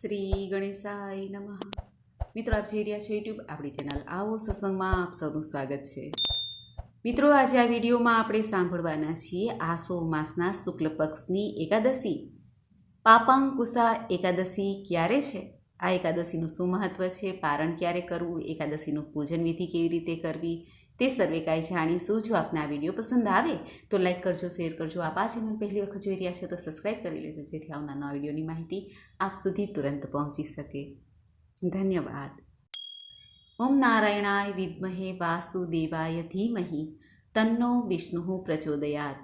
શ્રી ગણેશાય નમઃ. મિત્રો, આપ જોઈ રહ્યા છો યુટ્યુબ આપણી ચેનલ આવો સત્સંગમાં આપ સૌનું સ્વાગત છે. મિત્રો, આજે આ વિડીયોમાં આપણે સાંભળવાના છીએ આસો માસના શુક્લ પક્ષની એકાદશી. પાપાંકુશા એકાદશી ક્યારે છે? આ એકાદશીનું શું મહત્વ છે? પારણ ક્યારે કરવું? એકાદશીનું પૂજન વિધિ કેવી રીતે કરવી? તે સર્વે કાંઈ જાણીશું જો આપને આ વીડિયો પસંદ આવે તો લાઈક કરજો, શેર કરજો. આપ આ ચેનલ પહેલી વખત જોઈ રહ્યા છો તો સબસ્ક્રાઈબ કરી લેજો, જેથી આવનાર નવા વિડીયોની માહિતી આપ સુધી તુરંત પહોંચી શકે. ધન્યવાદ. ઓમ નારાયણાય વિદ્મહે વાસુદેવાય ધીમહિ, તન્નો વિષ્ણુ પ્રચોદયાત.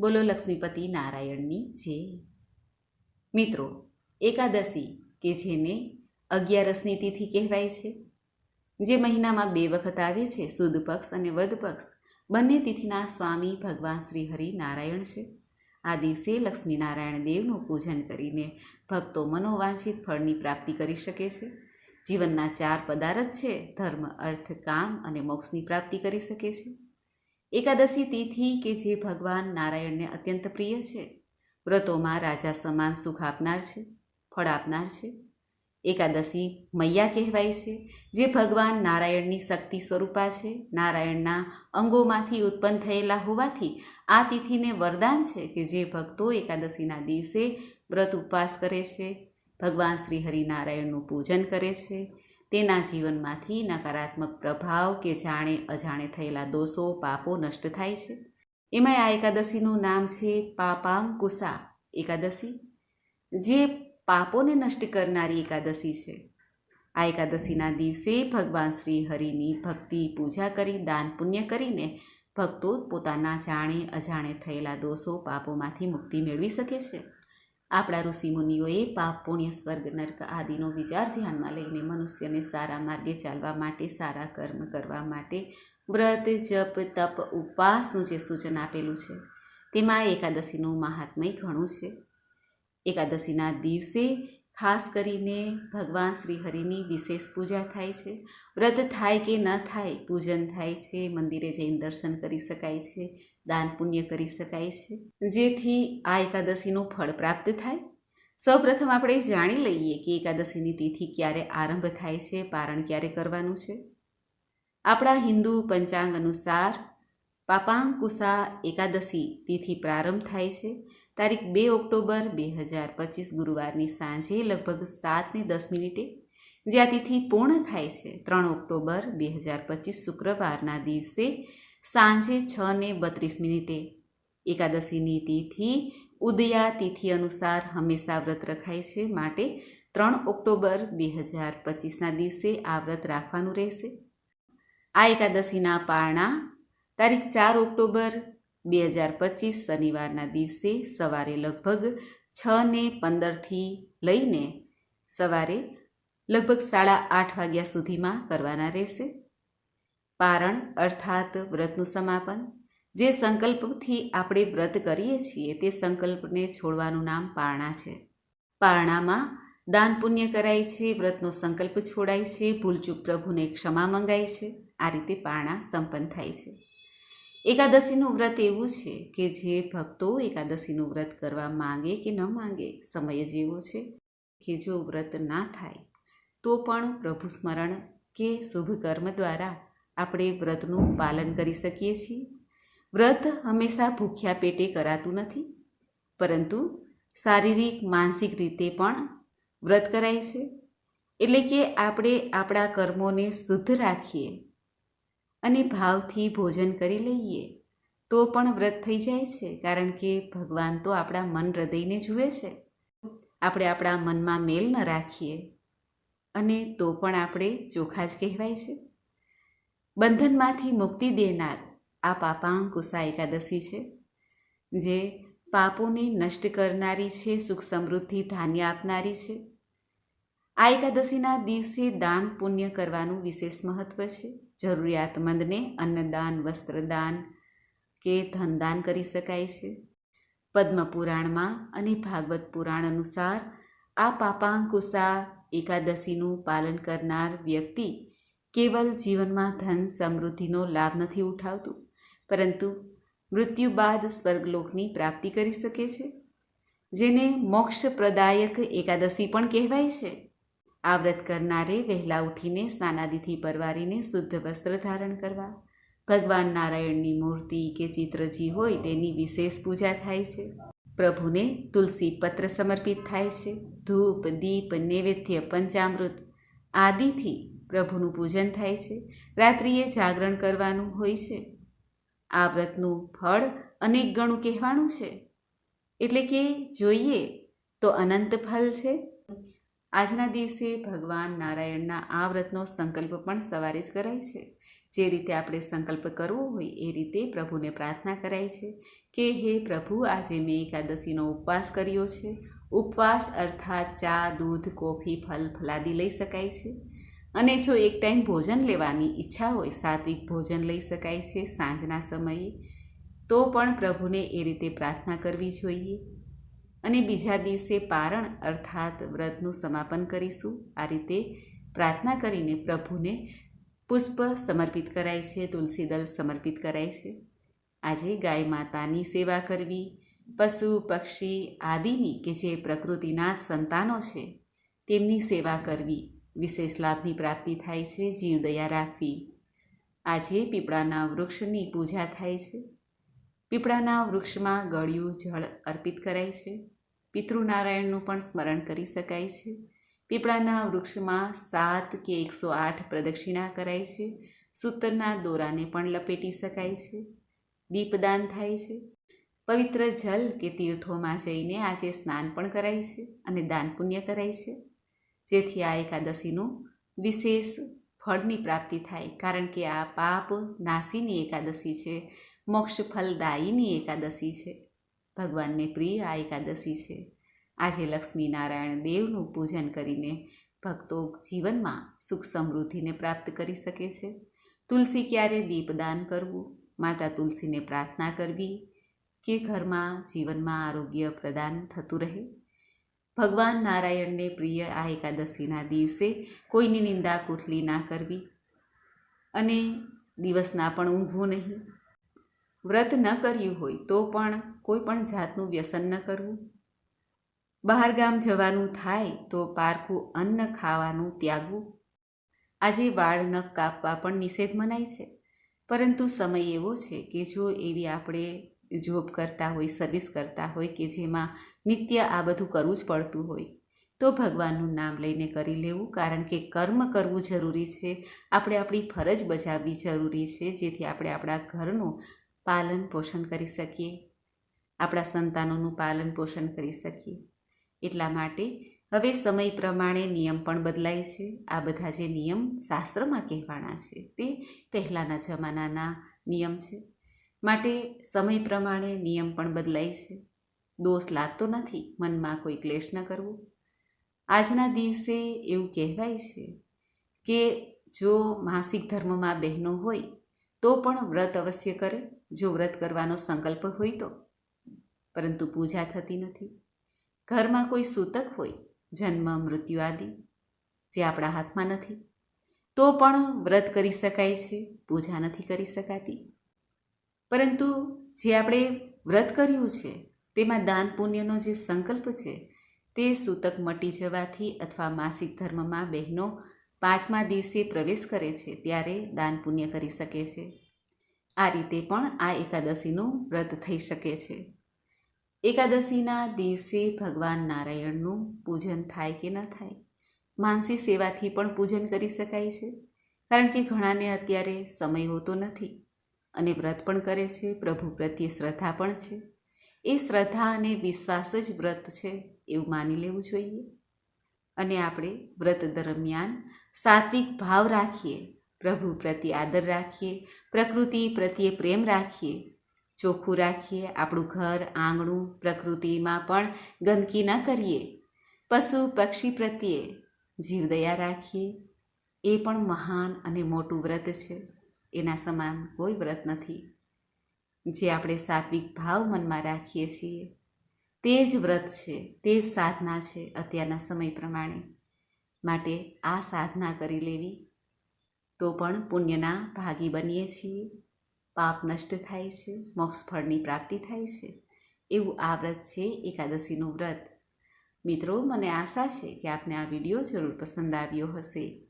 બોલો લક્ષ્મીપતિ નારાયણની જે. મિત્રો, એકાદશી, કે જેને અગિયારસની તિથિ કહેવાય છે જે મહિનામાં બે વખત આવે છે, સુદ પક્ષ અને વદ પક્ષ, બંને તિથિના સ્વામી ભગવાન શ્રી હરિ નારાયણ છે. આ દિવસે લક્ષ્મીનારાયણ દેવનું પૂજન કરીને ભક્તો મનોવાંછિત ફળની પ્રાપ્તિ કરી શકે છે. જીવનના ચાર પદાર્થ છે, ધર્મ, અર્થ, કામ અને મોક્ષની પ્રાપ્તિ કરી શકે છે. એકાદશી તિથિ કે જે ભગવાન નારાયણને અત્યંત પ્રિય છે. વ્રતોમાં રાજા સમાન સુખ આપનાર છે, ફળ આપનાર છે. એકાદશી મૈયા કહેવાય છે, જે ભગવાન નારાયણની શક્તિ સ્વરૂપા છે. નારાયણના અંગોમાંથી ઉત્પન્ન થયેલા હોવાથી આ તિથિને વરદાન છે કે જે ભક્તો એકાદશીના દિવસે વ્રત ઉપવાસ કરે છે. ભગવાન શ્રી હરિનારાયણનું પૂજન કરે છે. તેના જીવનમાંથી નકારાત્મક પ્રભાવ કે જાણે અજાણે થયેલા દોષો, પાપો નષ્ટ થાય છે. એમાં આ એકાદશીનું નામ છે પાપામ કુસા એકાદશી, જે પાપોને નષ્ટ કરનારી એકાદશી છે. આ એકાદશીના દિવસે ભગવાન શ્રી હરિની ભક્તિ, પૂજા કરી, દાન પુણ્ય કરીને ભક્તો પોતાના જાણે અજાણે થયેલા દોષો પાપોમાંથી મુક્તિ મેળવી શકે છે. આપણા ઋષિમુનિઓએ પાપ, પુણ્ય, સ્વર્ગ, નર્ક આદિનો વિચાર ધ્યાનમાં લઈને મનુષ્યને સારા માર્ગે ચાલવા માટે, સારા કર્મ કરવા માટે વ્રત, જપ, તપ, ઉપવાસનું જે સૂચન આપેલું છે, તેમાં એકાદશીનું મહાત્મય ઘણું છે. એકાદશીના દિવસે ખાસ કરીને ભગવાન શ્રી હરિની વિશેષ પૂજા થાય છે. વ્રત થાય કે ન થાય, પૂજન થાય છે, મંદિરે જઈને દર્શન કરી શકાય છે, દાન પુણ્ય કરી શકાય છે. જેથી આ એકાદશીનું ફળ પ્રાપ્ત થાય. સૌપ્રથમ આપણે જાણી લઈએ કે એકાદશીની તિથિ ક્યારે આરંભ થાય છે, પારણ ક્યારે કરવાનું છે. આપણા હિન્દુ પંચાંગ અનુસાર પાપાંકુસા એકાદશી તિથિ પ્રારંભ થાય છે. તારીખ બે ઓક્ટોબર બે હજાર પચીસ ગુરુવારની સાંજે લગભગ સાતને દસ મિનિટે જે આ તિથિ પૂર્ણ થાય છે, ત્રણ ઓક્ટોબર બે હજાર પચીસ શુક્રવારના દિવસે સાંજે છ ને બત્રીસ મિનિટે. એકાદશીની તિથિ ઉદયા તિથિ અનુસાર હંમેશા વ્રત રખાય છે માટે ત્રણ ઓક્ટોબર બે હજાર પચીસના દિવસે આ વ્રત રાખવાનું રહેશે. આ એકાદશીના પારણા તારીખ ચાર ઓક્ટોબર બે હજાર પચીસ શનિવારના દિવસે સવારે લગભગ છ ને પંદરથી લઈને સવારે લગભગ સાડા આઠ વાગ્યા સુધીમાં કરવાના રહેશે. પારણ અર્થાત વ્રતનું સમાપન. જે સંકલ્પથી આપણે વ્રત કરીએ છીએ તે સંકલ્પને છોડવાનું નામ પારણા છે. પારણામાં દાન પુણ્ય કરાય છે, વ્રતનો સંકલ્પ છોડાય છે, ભૂલચૂક પ્રભુને ક્ષમા મંગાય છે. આ રીતે પારણા સંપન્ન થાય છે. એકાદશીનું વ્રત એવું છે કે જે ભક્તો એકાદશીનું વ્રત કરવા માંગે કે ન માંગે, સમય જ એવો છે કે જો વ્રત ના થાય, તો પણ પ્રભુ સ્મરણ કે શુભ કર્મ દ્વારા આપણે વ્રતનું પાલન કરી શકીએ છીએ. વ્રત હંમેશા ભૂખ્યા પેટે કરાતું નથી, પરંતુ શારીરિક, માનસિક રીતે પણ વ્રત કરાય છે. એટલે કે આપણે આપણા કર્મોને શુદ્ધ રાખીએ અને ભાવથી ભોજન કરી લઈએ, તો પણ વ્રત થઈ જાય છે, કારણ કે ભગવાન તો આપણા મન હૃદયને જુએ છે. આપણે આપણા મનમાં મેલ ન રાખીએ અને તો પણ આપણે ચોખા જ કહેવાય છે. બંધનમાંથી મુક્તિ દેનાર આ પાપાંકુશા એકાદશી છે, જે પાપોને નષ્ટ કરનારી છે, સુખ સમૃદ્ધિ ધાન્ય આપનારી છે. આ એકાદશીના દિવસે દાન પુણ્ય કરવાનું વિશેષ મહત્વ છે. જરૂરિયાતમંદને અન્નદાન, વસ્ત્રદાન કે ધનદાન કરી શકાય છે. પદ્મ પુરાણમાં અને ભાગવત પુરાણ અનુસાર આ પાપાંકુશા એકાદશીનું પાલન કરનાર વ્યક્તિ કેવલ જીવનમાં ધન સમૃદ્ધિનો લાભ નથી ઉઠાવતું, પરંતુ મૃત્યુ બાદ સ્વર્ગલોકની પ્રાપ્તિ કરી શકે છે, જેને મોક્ષ પ્રદાયક એકાદશી પણ કહેવાય છે. આ વ્રત કરનારે વહેલા ઉઠીને સ્નાનાદિથી પરવારીને શુદ્ધ વસ્ત્ર ધારણ કરવા. ભગવાન નારાયણની મૂર્તિ કે ચિત્રજી હોય તેની વિશેષ પૂજા થાય છે. પ્રભુને તુલસી પત્ર સમર્પિત થાય છે. ધૂપ, દીપ, નૈવેદ્ય, પંચામૃત આદિથી પ્રભુનું પૂજન થાય છે. રાત્રિએ જાગરણ કરવાનું હોય છે. આ વ્રતનું ફળ અનેક ગણું કહેવાનું છે. એટલે કે જોઈએ તો અનંત ફલ છે. આજના દિવસે ભગવાન નારાયણના આ વ્રતનો સંકલ્પ પણ સવારે જ કરાય છે. જે રીતે આપણે સંકલ્પ કરવો હોય એ રીતે પ્રભુને પ્રાર્થના કરાય છે કે હે પ્રભુ, આજે મેં એકાદશીનો ઉપવાસ કર્યો છે. ઉપવાસ અર્થાત ચા, દૂધ, કોફી, ફલ, ફલાદી લઈ શકાય છે. અને જો એક ટાઈમ ભોજન લેવાની ઈચ્છા હોય, સાત્વિક ભોજન લઈ શકાય છે સાંજના સમયે, તો પણ પ્રભુને એ રીતે પ્રાર્થના કરવી જોઈએ. અને બીજા દિવસે પારણ અર્થાત વ્રતનું સમાપન કરીશું. આ રીતે પ્રાર્થના કરીને પ્રભુને પુષ્પ સમર્પિત કરાય છે, તુલસી દલ સમર્પિત કરાય છે. આજે ગાય માતાની સેવા કરવી, પશુ, પક્ષી આદિની કે જે પ્રકૃતિના સંતાનો છે, તેમની સેવા કરવી વિશેષ લાભની પ્રાપ્તિ થાય છે જીવદયા રાખવી. આજે પીપળાના વૃક્ષની પૂજા થાય છે. પીપળાના વૃક્ષમાં ગળ્યું જળ અર્પિત કરાય છે. પિતૃનારાયણનું પણ સ્મરણ કરી શકાય છે. પીપળાના વૃક્ષમાં સાત કે એકસો આઠ પ્રદક્ષિણા કરાય છે. સૂતરના દોરાને પણ લપેટી શકાય છે. દીપદાન થાય છે. પવિત્ર જલ કે તીર્થોમાં જઈને આજે સ્નાન પણ કરાય છે અને દાન પુણ્ય કરાય છે. જેથી આ એકાદશીનું વિશેષ ફળની પ્રાપ્તિ થાય, કારણ કે આ પાપ નાસીની એકાદશી છે. મોક્ષ ફલદાયીની એકાદશી છે. ભગવાનને પ્રિય આ એકાદશી છે. આજે લક્ષ્મીનારાયણ દેવનું પૂજન કરીને ભક્તો જીવનમાં સુખ સમૃદ્ધિને પ્રાપ્ત કરી શકે છે. તુલસી ક્યારે દીપદાન કરવું? માતા તુલસીને પ્રાર્થના કરવી કે ઘરમાં જીવનમાં આરોગ્ય પ્રદાન થતું રહે? ભગવાન નારાયણને પ્રિય આ એકાદશીના દિવસે કોઈની નિંદા કુથલી ના કરવી? અને દિવસના પણ ઊંઘવું નહીં? વ્રત ન કર્યું હોય તો પણ કોઈ પણ જાતનું વ્યસન ન કરવું. બહાર ગામ જવાનું થાય તો પારખું અન્ન ખાવાનું ત્યાગવું. આજે વાળ નખ કાપવા પણ નિષેધ મનાય છે. પરંતુ સમય એવો છે કે જો એવી આપણે જોબ કરતા હોય, સર્વિસ કરતા હોય કે જેમાં નિત્ય આ બધું કરવું જ પડતું હોય, તો ભગવાનનું નામ લઈને કરી લેવું. કારણ કે કર્મ કરવું જરૂરી છે. આપણે આપણી ફરજ બજાવવી જરૂરી છે. જેથી આપણે આપણા ઘરનું પાલન પોષણ કરી શકીએ. આપણા સંતાનોનું પાલન પોષણ કરી શકીએ. એટલા માટે હવે સમય પ્રમાણે નિયમ પણ બદલાય છે. આ બધા જે નિયમ શાસ્ત્રમાં કહેવાના છે તે પહેલાંના જમાનાના નિયમ છે. માટે સમય પ્રમાણે નિયમ પણ બદલાય છે. દોષ લાગતો નથી. મનમાં કોઈ ક્લેશ ન કરવો. આજના દિવસે એવું કહેવાય છે કે જો માસિક ધર્મમાં બહેનો હોય તો પણ વ્રત અવશ્ય કરે. જો વ્રત કરવાનો સંકલ્પ હોય તો. પરંતુ પૂજા થતી નથી. ઘરમાં કોઈ સૂતક હોય, જન્મ, મૃત્યુ આદિ, જે આપણા હાથમાં નથી, તો પણ વ્રત કરી શકાય છે, પૂજા નથી કરી શકાતી. પરંતુ જે આપણે વ્રત કર્યું છે, તેમાં દાન પુણ્યનો જે સંકલ્પ છે, તે સૂતક મટી જવાથી અથવા માસિક ધર્મમાં બહેનો પાંચમા દિવસે પ્રવેશ કરે છે, ત્યારે દાન પુણ્ય કરી શકે છે. આ રીતે પણ આ એકાદશીનું વ્રત થઈ શકે છે. એકાદશીના દિવસે ભગવાન નારાયણનું પૂજન થાય કે ન થાય? માનસી સેવાથી પણ પૂજન કરી શકાય છે? કારણ કે ઘણાને અત્યારે સમય હોતો નથી અને વ્રત પણ કરે છે, પ્રભુ પ્રત્યે શ્રદ્ધા પણ છે. એ શ્રદ્ધા અને વિશ્વાસ જ વ્રત છે એવું માની લેવું જોઈએ. અને આપણે વ્રત દરમિયાન સાત્વિક ભાવ રાખીએ પ્રભુ પ્રત્યે આદર રાખીએ, પ્રકૃતિ પ્રત્યે પ્રેમ રાખીએ. ચોખ્ખું રાખીએ, આપણું ઘર, આંગણું, પ્રકૃતિમાં પણ ગંદકી ન કરીએ. પશુ, પક્ષી પ્રત્યે જીવદયા રાખીએ. એ પણ મહાન અને મોટું વ્રત છે. એના સમાન કોઈ વ્રત નથી. જે આપણે સાત્વિક ભાવ મનમાં રાખીએ છીએ. તે જ વ્રત છે, તે જ સાધના છે અત્યારના સમય પ્રમાણે. માટે આ સાધના કરી લેવી. તો પણ પુણ્યના ભાગી બનીએ છીએ. પાપ નષ્ટ થાય છે, મોક્ષ ફળની પ્રાપ્તિ થાય છે. એવું આ વ્રત છે, એકાદશીનું વ્રત. મિત્રો, મને આશા છે કે આપને આ વીડિયો જરૂર પસંદ આવ્યો હશે.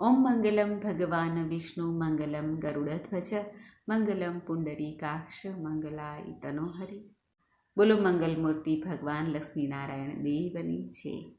ઓમ મંગલમ ભગવાન વિષ્ણુ, મંગલમ ગરુડધ્વજ, મંગલમ પુંડરીકાક્ષ મંગલાય તનોહરી બોલો મંગલ મૂર્તિ ભગવાન લક્ષ્મીનારાયણ દેવની છે.